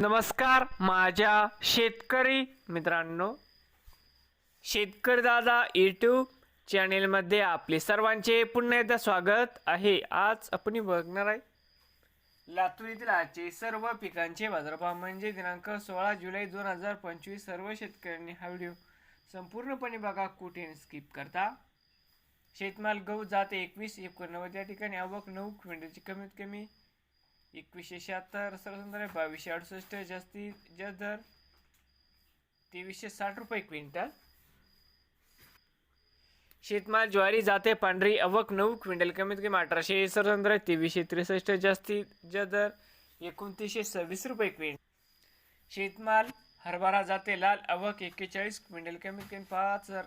नमस्कार माझ्या शेतकरी मित्रांनो. शेतकरी दादा यूट्यूब चॅनेलमध्ये आपले सर्वांचे पुन्हा एकदा स्वागत आहे. आज आपण बघणार आहे. लातूर येथील आजचे सर्व पिकांचे बाजारभाव म्हणजे दिनांक सोळा जुलै दोन हजार पंचवीस सर्व शेतकऱ्यांनी हा व्हिडिओ संपूर्णपणे बघा कुठे स्किप करता. शेतमाल गहू जात एकवीस एकोणनव्वद या ठिकाणी आवक नऊ क्विंटलची कमीत कमी एकवीसशे शहात्तर सर्वसाधारण बावीसशे अडुसष्ट जास्तीत जास्त दर तेवीसशे साठ रुपये क्विंटल. शेतमाल ज्वारी जाते पांढरी अवक नऊ क्विंटल कमीत कमी अठराशे सर्वसाधारण तेवीसशे त्रेसष्ट जास्तीत जास्त दर एकोणतीसशे सव्वीस रुपये क्विंटल. शेतमाल हरभरा जाते लाल अवक एक्केचाळीस क्विंटल कमीत कमी पाच हजार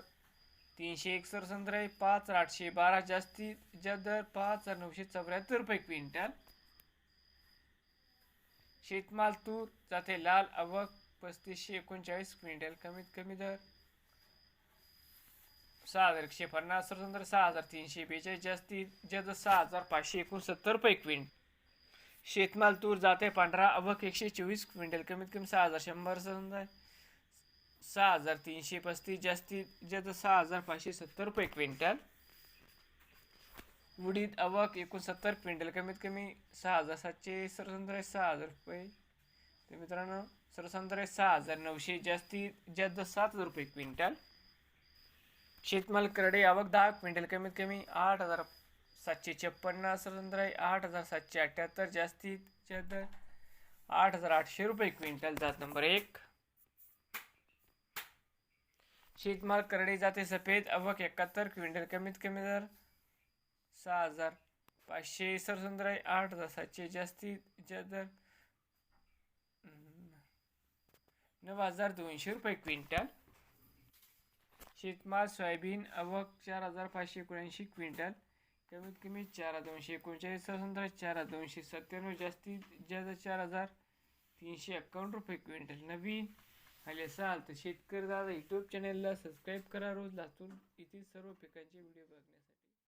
तीनशे एकसष्ट सरसंद्र पाच हजार आठशे बारा जास्तीत जास्त दर पाच हजार नऊशे चौऱ्याहत्तर रुपये क्विंटल. शेतमाल तूर जाते लाल अवक पस्तीसशे एकोणचाळीस क्विंटल. कमीत कमी दर सहा हजार एकशे पन्नास स्वतंत्र सहा हजार तीनशे बेचाळीस जास्तीत जास्त सहा हजार पाचशे एकोणसत्तर रुपये क्विंट शेतमाल तूर जाते पांढरा अवक एकशे चोवीस क्विंटल. कमीत कमी सहा हजार शंभर स्वतंत्र सहा हजार तीनशे पस्तीस जास्तीत जास्त सहा हजार पाचशे सत्तर रुपये क्विंटल. उडीद आवक एकोणसत्तर क्विंटल कमीत कमी सहा हजार सातशे सरसंद्र सहा हजार रुपये. तर मित्रांनो सरसंद्र सहा हजार नऊशे जास्तीत जास्त सात हजार रुपये क्विंटल. शेतमाल करडे आवक दहा क्विंटल कमीत कमी आठ हजार सातशे छप्पन्न सरसंद्र आठ हजार सातशे अठ्ठ्याहत्तर जास्तीत जास्त आठ हजार आठशे रुपये क्विंटल जात नंबर एक. शेतमाल करडे जाते सफेद अवक एकाहत्तर क्विंटल कमीत कमी दर सहा हजार. पाचशे सरसुंदर आठ हजार सातशे जास्तीत जास्त नऊ हजार दोनशे रुपये क्विंटल. शेतमाल सोयाबीन अवक चार हजार पाचशे एकोणऐंशी क्विंटल. कमीत कमी चार हजार दोनशे एकोणचाळीस सरसुंदर चार हजार दोनशे सत्त्याण्णव जास्तीत जास्त चार हजार तीनशे अकावन्न रुपये क्विंटल. नवीन आले असाल तर शेतकरी दादा यूट्यूब चॅनलला सबस्क्राईब करा. रोज लातूर येथील सर्व पिकांचे व्हिडिओ बघण्यासाठी.